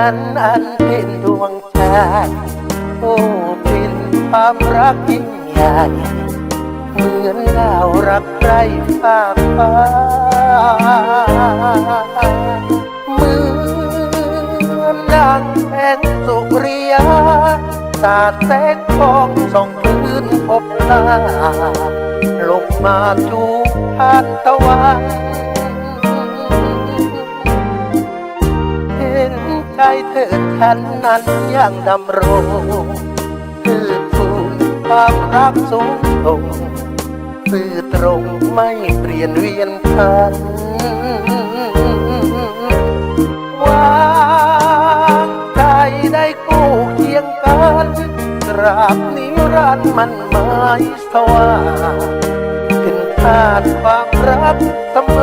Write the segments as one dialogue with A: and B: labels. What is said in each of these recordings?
A: ฉันอันเป็นดวงใจโอ้เป็นความรักยิ่งใหญ่เหมือนดาวรักใครฝาฟ้าเหมือนดังแสงสุริยาสาดแสงทองส่องพื้นพบตาลงมาจูบทานตะวัน ใจเธอฉันนั้นยังดำรงคือภูมิความรักสูงส่งซื่อตรงไม่เปลี่ยนเวียนพันวางใจได้กู้เคียงกันตราบนิรันดร์มันหมายสว่างเป็นทานความรักเสม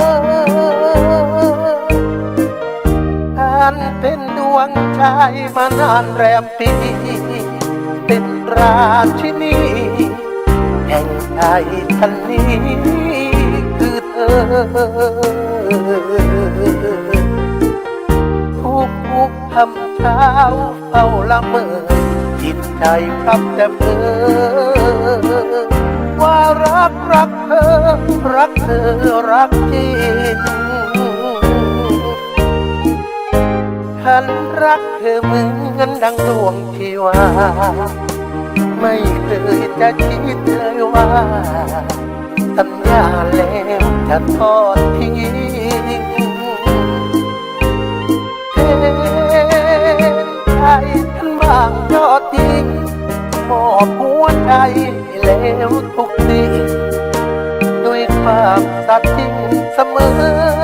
A: อันเป็นดวงใจมานานแรมปี เป็นราชินีแห่งใจทันนี้คือเธอทุกทุกๆคำเช้าเฝ้าละเมอจิตใจพรับแต่เพ้อว่ารักรักเธอ รักเธอ รักจริง ฉันรักเธอเหมือนดังดวงที่ว่าไม่เคยจะคิดเลยว่าสัญญาแล้วจะทอดทิ้งเห็นใจฉันบางยอดทิ้งมอบหัวใจแล้วทุกสิ่งด้วยความสัตย์จริงเสมอ